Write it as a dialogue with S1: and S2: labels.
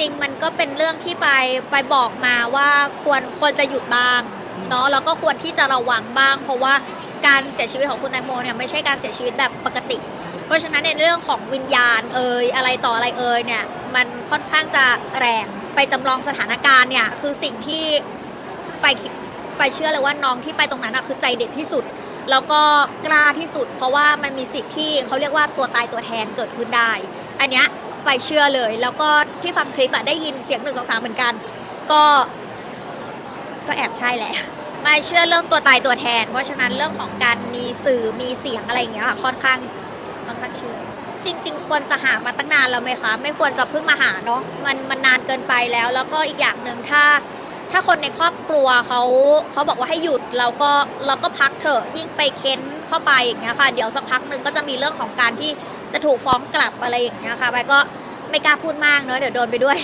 S1: ริง ๆ มันก็เป็นเรื่องที่ไปไปบอกมาว่าควรควรจะหยุดบ้างเนาะแล้วก็ควรที่จะระวังบ้าง เพราะว่าการเสียชีวิตของคุณแตงโมเนี่ยไม่ใช่การเสียชีวิตแบบปกติ เพราะฉะนั้นในเรื่องของวิญญาณเอ่ยอะไรต่ออะไรเอ่ยเนี่ยมันค่อนข้างจะแรงไปจำลองสถานการณ์เนี่ยคือสิ่งที่ไปคิดไปเชื่อเลยว่าน้องที่ไปตรงนั้นอะคือใจเด็ดที่สุด แล้วก็กล้าที่สุด เพราะว่ามันมีสิทธิ์ที่เขาเรียกว่าตัวตายตัวแทนเกิดขึ้นได้ อันเนี้ย ไปเชื่อเลย แล้วก็ที่ฟังคลิปอะได้ยินเสียงหนึ่งสองสามเหมือนกัน ก็ก็แอบใช่แหละไม่เชื่อเรื่องตัวตายตัวแทน เพราะฉะนั้นเรื่องของการมีสื่อมีเสียงอะไรอย่างเงี้ยค่ะค่อนข้างค่อนข้างเชื่อ จริง ๆ ควรจะหามาตั้งนานแล้วไหมคะ ไม่ควรจะเพิ่งมาหาเนาะมันมันนานเกินไปแล้ว แล้วก็อีกอย่างหนึ่งถ้า ถ้าคนในครอบครัวเขาเขาบอกว่าให้หยุดเราก็เราก็พักเถอะยิ่งไปเค้นเข้าไปอย่างเงี้ยค่ะ เดี๋ยวสักพักหนึ่งก็จะมีเรื่องของการที่ จะถูกฟ้องกลับอะไรอย่างเงี้ยค่ะไปก็ไม่กล้าพูดมากเนอะเดี๋ยวโดนไปด้วย